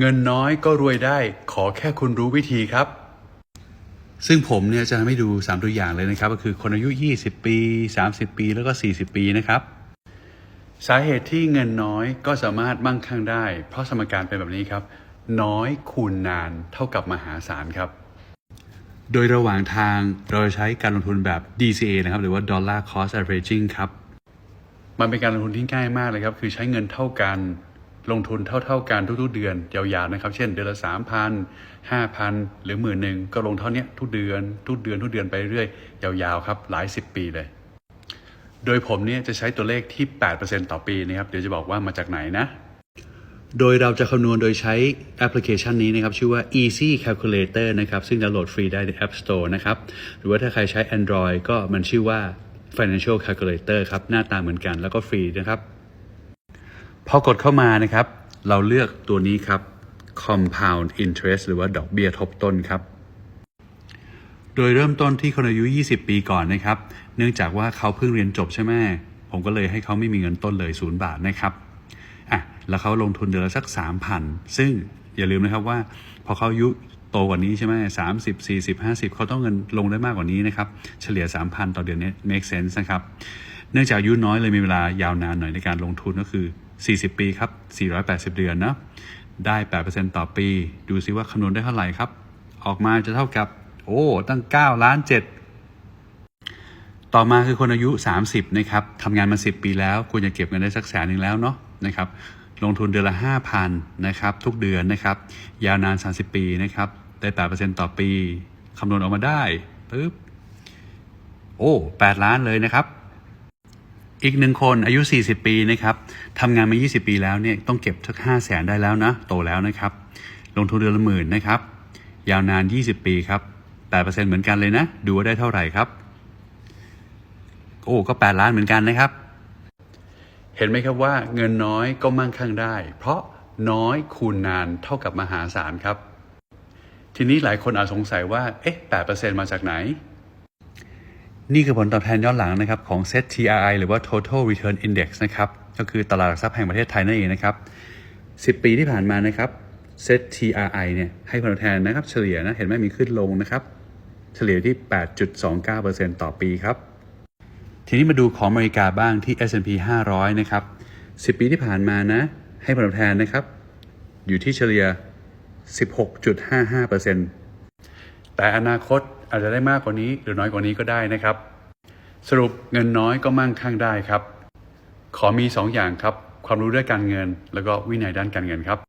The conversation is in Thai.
เงินน้อยก็รวยได้ ขอแค่คุณรู้วิธีครับ ซึ่งผมเนี่ยจะทำให้ดู 3 ตัวอย่างเลยนะครับ ก็คือคนอายุ 20 ปี 30 ปีแล้วก็ 40 ปีนะครับ สาเหตุที่เงินน้อยก็สามารถมั่งคั่งได้ เพราะสมการเป็นแบบนี้ครับ น้อยคูณนานเท่ากับมหาศาลครับ โดยระหว่างทางเราจะใช้การลงทุนแบบ DCA นะครับ หรือว่า Dollar Cost Averaging ครับ มันเป็นการลงทุนที่ง่ายมากเลยครับ คือใช้เงินเท่ากัน ลงทุนเท่า ๆกันทุกๆเดือนยาวๆนะครับ เช่น เดือนละสามพันห้าพันหรือหมื่นหนึ่งก็ลงเท่านี้ทุกเดือนทุกเดือนทุกเดือนไปเรื่อยยาวๆครับหลายสิบปีเลย โดยผมเนี่ยจะใช้ตัวเลขที่ 8%ต่อปีนะครับเดี๋ยวจะบอกว่ามาจากไหนนะ โดยเราจะคำนวณโดยใช้แอปพลิเคชันนี้นะครับ ชื่อว่า Easy Calculator นะครับ ซึ่งดาวน์โหลดฟรีได้ใน App Store นะครับ หรือว่าถ้าใครใช้ Android ก็มันชื่อว่า Financial Calculator ครับ หน้าตาเหมือนกันแล้วก็ฟรีนะครับ พอกดเข้ามานะครับ เราเลือกตัวนี้ครับ compound interest หรือว่าดอกเบี้ยทบต้นครับ โดยเริ่มต้นที่คนอายุ 20 ปีก่อนนะครับ เนื่องจากว่าเขาเพิ่งเรียนจบใช่ไหมผมก็เลยให้เขาไม่มีเงินต้นเลยศูนย์บาทนะครับอะแล้วเขาลงทุนเดือนละสัก 3,000 ซึ่งอย่าลืมนะครับว่า พอเขาอายุโตกว่านี้ใช่ไหมสามสิบสี่สิบห้าสิบเขาต้องเงินลงได้มากกว่านี้นะครับ เฉลี่ย 3,000 ต่อเดือนเนี่ย make sense นะครับ เนื่องจากอายุน้อยเลยมีเวลายาวนานหน่อยในการลงทุนก็คือ 40 ปีครับ 480 เดือนนะ ได้ 8%ต่อปี ดูซิว่าคำนวณได้เท่าไหร่ครับ ออกมาจะเท่ากับ โอ้ ตั้ง 9 ล้าน 7 ต่อมาคือคนอายุ 30 นะครับ ทำงานมา 10 ปีแล้ว ควรจะเก็บเงินได้สักแสนหนึ่งแล้วเนาะ นะครับ ลงทุนเดือนละ 5,000 นะครับ ทุกเดือนนะครับ ยาวนาน 30 ปีนะครับ ได้ 8%ต่อปี คำนวณออกมาได้ปึ๊บ โอ้ 8 ล้านเลยนะครับ อีกหนึ่งคนอายุ 40 ปีนะครับทำงานมา 20 ปีแล้วเนี่ยต้องเก็บสัก5แสนได้แล้วนะ โตแล้วนะครับ ลงทุนเดือนละหมื่นนะครับ ยาวนาน 20 ปีครับ8%เหมือนกันเลยนะ ดูว่าได้เท่าไหร่ครับ โอ้ก็ 8 ล้านเหมือนกันนะครับ เห็นไหมครับว่าเงินน้อยก็มั่งคั่งได้ เพราะน้อยคูณนานเท่ากับมหาศาลครับ ทีนี้หลายคนอาจสงสัยว่า เอ๊ะ8%มาจากไหน นี่คือผลตอบแทนย้อนหลังนะครับของ Set TRI หรือว่า Total Return Index นะครับก็คือตลาดหลักทรัพย์แห่งประเทศไทยนั่นเองนะครับ10 ปีที่ผ่านมานะครับ Set TRI เนี่ยให้ผลตอบแทนนะครับเฉลี่ยนะเห็นไหมมีขึ้นลงนะครับ เฉลี่ยที่ 8.29%ต่อปีครับ ทีนี้มาดูของอเมริกาบ้างที่ S&P 500 นะครับ 10 ปีที่ผ่านมานะให้ผลตอบแทนนะครับ อยู่ที่เฉลี่ย 16.55%แต่อนาคต อาจจะได้มากกว่านี้หรือน้อยกว่านี้ก็ได้นะครับ สรุปเงินน้อยก็มั่งคั่งได้ครับ ขอมี2ออย่างครับ ความรู้ด้านการเงิน แล้วก็วินัยด้านการเงินครับ